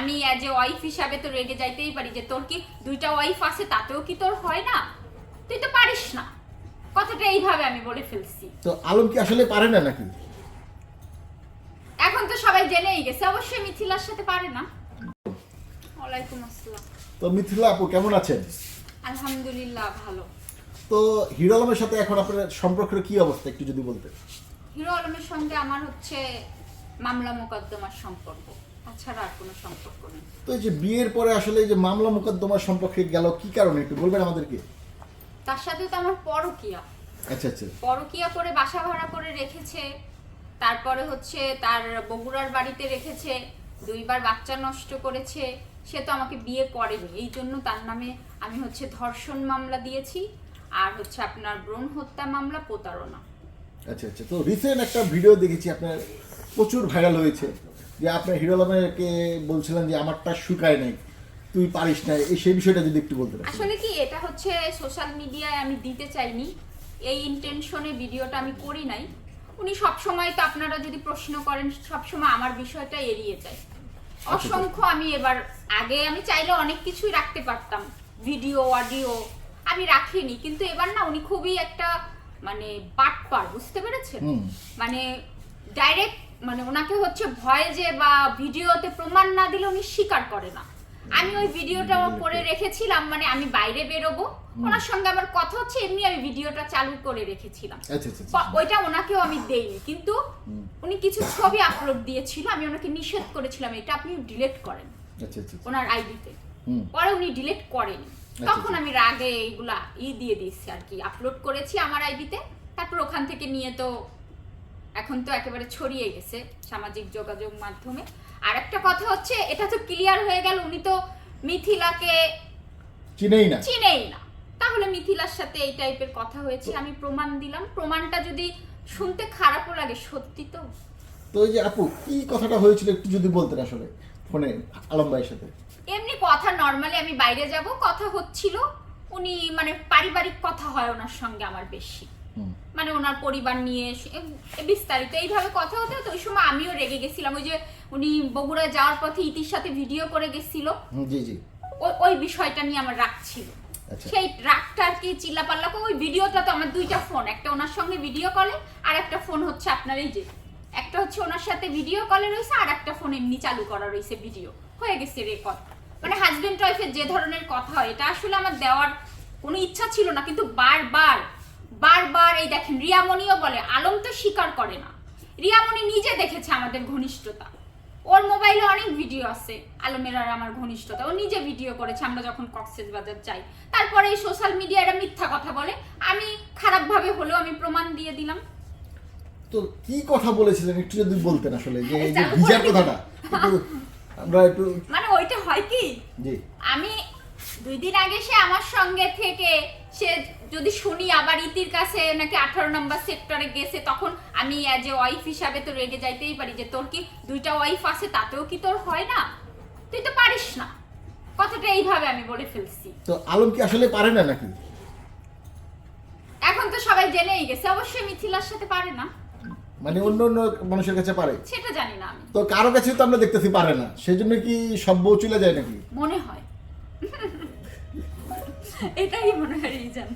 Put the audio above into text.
আমি as a wife হিসাবে তো রেগে যাইতেই পারি যে তোর কি দুইটা ওয়াইফ আছে তাতেও কি তোর হয় না? তুই তো পারিস না। কথাটা এইভাবে আমি বলে ফেলছি। তো আলম কি আসলে পারে না নাকি? এখন তো সবাই জেনেই গেছে অবশ্যই মিথিলার সাথে পারে না। ওয়ালাইকুম আসসালাম। তো মিথিলা আপু কেমন আছেন? আলহামদুলিল্লাহ ভালো। তো হিরো আলমের সাথে এখন আপনার সম্পর্কের কি অবস্থা একটু যদি বলতেন। হিরো আলমের সঙ্গে আমার হচ্ছে মামলা মোকদ্দমার সম্পর্ক। তাছাড়া আর কোনো সম্পর্ক নেই। তো এই যে বিয়ের পরে আসলে এই যে মামলা মোকদ্দমার সম্পর্কে গেল কি কারণে? একটু বলবেন আমাদেরকে? তার সাথে তো আমার পরকিয়া। আচ্ছা আচ্ছা। পরকিয়া করে বাসা ভাড়া করে রেখেছে তারপরে হচ্ছে তার বগুড়ার বাড়িতে রেখেছে দুইবার বাচ্চা নষ্ট করেছে সে তো আমাকে বিয়ে করেনি। এই জন্য তার নামে আমি হচ্ছে ধর্ষণ মামলা দিয়েছি আর হচ্ছে আপনার ব্রণ হত্যা মামলা প্রতারণা। আচ্ছা আচ্ছা। তো রিসেন্ট একটা ভিডিও দেখেছি আপনার প্রচুর ভাইরাল হয়েছে। যে আপনার হিরো আলমকে বলছিলেন যে আমারটা শুকায় নাই তুই পারিস না। এই সেই বিষয়টা যদি একটু বলতে আসলে কি এটা হচ্ছে সোশ্যাল মিডিয়ায় আমি দিতে চাইনি। এই ইন্টেনশনে ভিডিওটা আমি করি নাই। উনি সব সময় তো আপনারা যদি প্রশ্ন করেন সব সময় আমার বিষয়টা এড়িয়ে যায়। অসংখ্য আমি এবার আগে আমি চাইলে অনেক কিছুই রাখতে পারতাম। ভিডিও অডিও আমি রাখিনি কিন্তু এবার না উনি খুবই একটা মানে বাটপার বুঝতে পেরেছেন? মানে ডাইরেক্ট মানে ওনাকে হচ্ছে ভয়েজে বা ভিডিওতে প্রমাণ না দিলে উনি স্বীকার করে না। আমি ওই ভিডিওটা করে রেখেছিলাম মানে আমি বাইরে বেরোবো। ওনার সঙ্গে আমার কথা হচ্ছে এমনি আমি ভিডিওটা চালু করে রেখেছিলাম। আচ্ছা আচ্ছা আচ্ছা। ওইটা ওনাকেও আমি দেইনি। কিন্তু উনি কিছু ছবি আপলোড দিয়েছিল আমি ওনাকে নিষেধ করেছিলাম এটা আপনি ডিলিট করেন। ওনার আইডিতে। পরে উনি ডিলিট করেনি। তখন আমি রাগে এইগুলা ই দিয়ে দিয়েছি আর কি আপলোড করেছি আমার আইডিতে। তারপর ওখান থেকে নিয়ে তো এখন তো একেবারে ছড়িয়ে গেছে সামাজিক যোগাযোগ মাধ্যমে। আর একটা কথা হচ্ছে এটা তো ক্লিয়ার হয়ে গেল উনি তো মিথিলাকে চিনেই না। চিনেই না। তাহলে মিথিলার সাথে এই টাইপের কথা হয়েছে আমি প্রমাণ দিলাম। প্রমাণটা যদি শুনতে খারাপও লাগে সত্যি তো। তো এই যে আপু কি কথাটা হয়েছিল একটু যদি বলতেন আসলে ফোনে আলম ভাইয়ের সাথে? এমনি কথা নর্মালি আমি বাইরে যাব কথা হচ্ছিল উনি মানে পারিবারিক কথা হয় ওনার সঙ্গে আমার বেশি। মানে ওনার পরিবার নিয়ে বিস্তারিত এইভাবে কথা হতে হতো ওই সময় আমিও রেগে গেছিলাম। ওই যে উনি বগুড়া যাওয়ার পথে ইতির সাথে ভিডিও করে গেছিল। জি জি। ওই বিষয়টা নিয়ে আমার রাগ ছিল। আচ্ছা। সেই রাগটা আর কি চিল্লাপাল্লা করে ওই ভিডিওটা তো আমার দুইটা ফোন একটা ওনার সঙ্গে ভিডিও কলে আর একটা ফোন হচ্ছে আপনার এই যে একটা হচ্ছে ওনার সাথে ভিডিও কলে রয়েছে আর একটা ফোন এমনি চালু করা রয়েছে ভিডিও। হয়ে গেছে রেকর্ড মানে হাজবেন্ড ওয়াইফের যে ধরনের কথা হয় এটা আসলে আমার দেওয়ার কোনো ইচ্ছা ছিল না কিন্তু বারবার বারবার এই দেখেন রিয়ামণিও বলে আলম তো স্বীকার করে না। রিয়ামণি নিজে দেখেছে আমাদের ঘনিষ্ঠতা। ওর মোবাইলে অনেক ভিডিও আছে আলমের আর আমার ঘনিষ্ঠতা। ও নিজে ভিডিও করেছে আমরা যখন কক্সেস বাজার যাই। তারপরে এই সোশ্যাল মিডিয়া এটা মিথ্যা কথা বলে। আমি খারাপভাবে হলেও আমি প্রমাণ দিয়ে দিলাম। তো কি কথা বলেছিলেন একটু যদি বলতেন আসলে যে এই যে ভিজার কথাটা। আমরা একটু মানে ওইটা হয় কি? জি। আমি দুই দিন আগে সে আমার সঙ্গে থেকে সে যদি শুনি আবার ইতির কাছে নাকি আঠারো নম্বর সেক্টরে গেছে তখন আমি অ্যাজ এ ওয়াইফ হিসাবে তো রেগে যাইতেই পারি যে তোর কি দুইটা ওয়াইফ আছে তাতেও কি তোর হয় না? তুই তো পারিস না। কথাটা এইভাবে আমি বলে ফেলছি। তো আলম কি আসলে পারে না নাকি? এখন তো সবাই জেনেই গেছে অবশ্যই মিথিলার সাথে পারে না। মানে অন্য অন্য মানুষের কাছে পারে? সেটা জানি না আমি। তো কারও কাছে তো আমরা দেখতেছি পারে না সেই জন্য কি সব বউ চলে যায় নাকি? মনে হয়। এটাই মনে হয় রিজন